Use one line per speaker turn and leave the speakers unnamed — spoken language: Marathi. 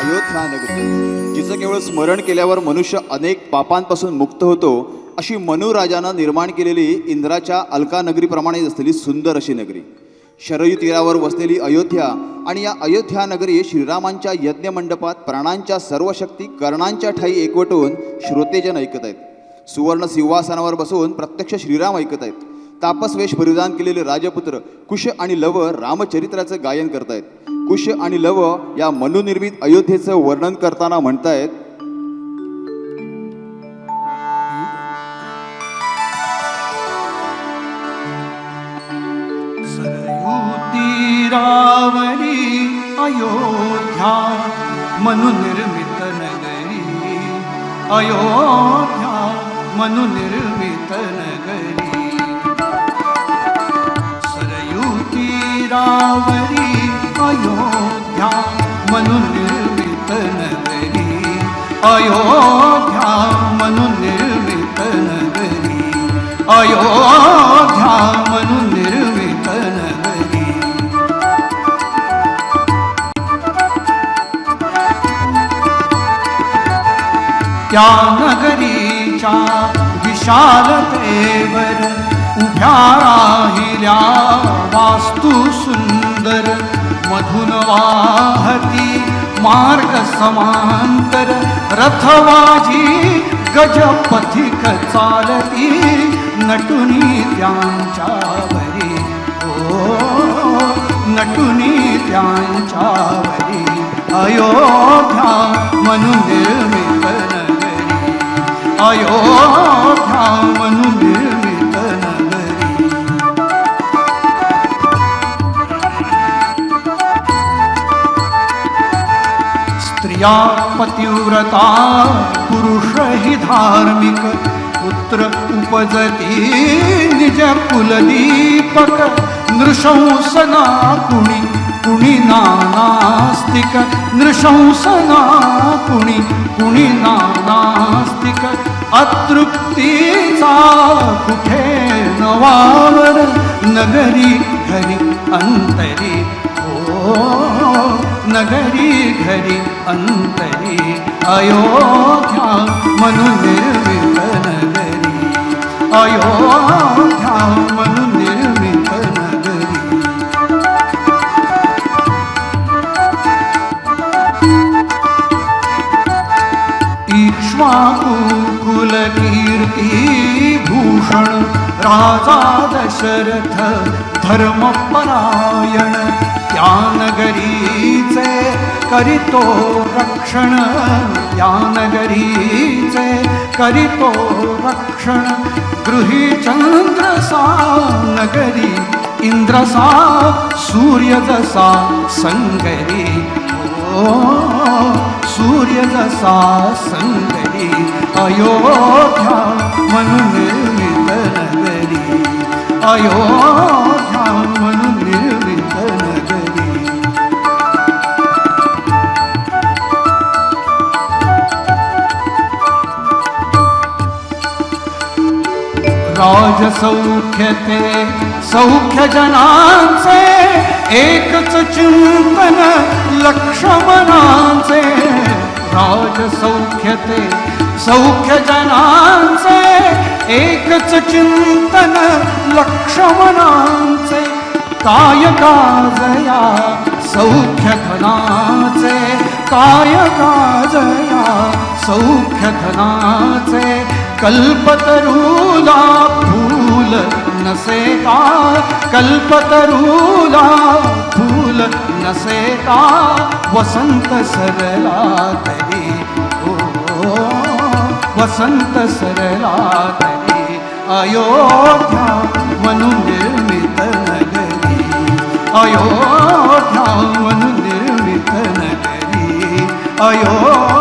अयोध्या नगरी जिचं केवळ स्मरण केल्यावर मनुष्य अनेक पापांपासून मुक्त होतो अशी मनुराजानं निर्माण केलेली इंद्राच्या अलका नगरीप्रमाणे असलेली सुंदर अशी नगरी. शरयू तीरावर वसलेली अयोध्या आणि या अयोध्या नगरी श्रीरामांच्या यज्ञमंडपात प्राणांच्या सर्व शक्ती कर्णांच्या ठाई एकवटून श्रोतेजन ऐकत आहेत. सुवर्ण सिंहासनावर बसून प्रत्यक्ष श्रीराम ऐकत आहेत. तापसवेश परिधान केलेले राजपुत्र कुश आणि लव रामचरित्राचं गायन करतायत. कुश आणि लव या मनुनिर्मित अयोध्येचं वर्णन करताना म्हणतायत
रावणी अयोध्या मनुनिर्मित नगरी. अयोध्या मनुनिर्मित नगरी. सरयुती रावणी अयोध्या मनुनिर्मित नगरी अयोध्या मनुनिर्मित नगरी अयोध्या मनुनिर्मित नगरी त्या नगरीच्या विशालतेवर उभ्या राहिल्या वास्तू साधून वाहती मार्ग समांतर रथवाजी गजपथिक चालती नटुनी त्यांच्या त्यांच्यावरी ओ नटुनी त्यांच्या त्यांच्यावरी अयोध्या म्हणून निर्मित नगरी. अयोध्या मनुनिर्मित स्त्रिया पतिव्रता पुरुष हि धार्मिक पुत्र उपजती निज कुलदीपक नृशंसना कुणी कुणी नानास्तिक नृशंसना कुणी कुणी नानास्तिक अतृप्तीचा कुठे नवावर नगरी घरी अंतरी ओ नगरी घरी अंतरी अयोध्या मनुनिर्मित नगरी अयोध्या मनुनिर्मित कीर्ती भूषण राजा दशरथ धर्मपरायण त्या नगरीचे करीतो रक्षण त्या नगरीचे करीतो रक्षण गृही चंद्रसा नगरी इंद्रसा सूर्यदसा सङ्गरी संगरी. ओ सूर्य संगरी. अयोध्या मनुनिर्मित नगरी. अयोध्या मनुनिर्मित नगरी. राजसौख्यते सौख्य जनांचे एकच चिंतन लक्ष्मणांचे राजसौख्यते सौख्य जनांचे एकच चिंतन लक्ष्मणांचे. काय काजया सौख्य धनाचे काय काजया सौख्य धनाचे. कल्पतरूला फूल नसे का कल्पतरूला असे का वसंत सरला तरी ओ वसंत सरला तरी अयोध्या मनुनिर्मित नगरी। अयोध्या मनुनिर्मित नगरी। अयोध्या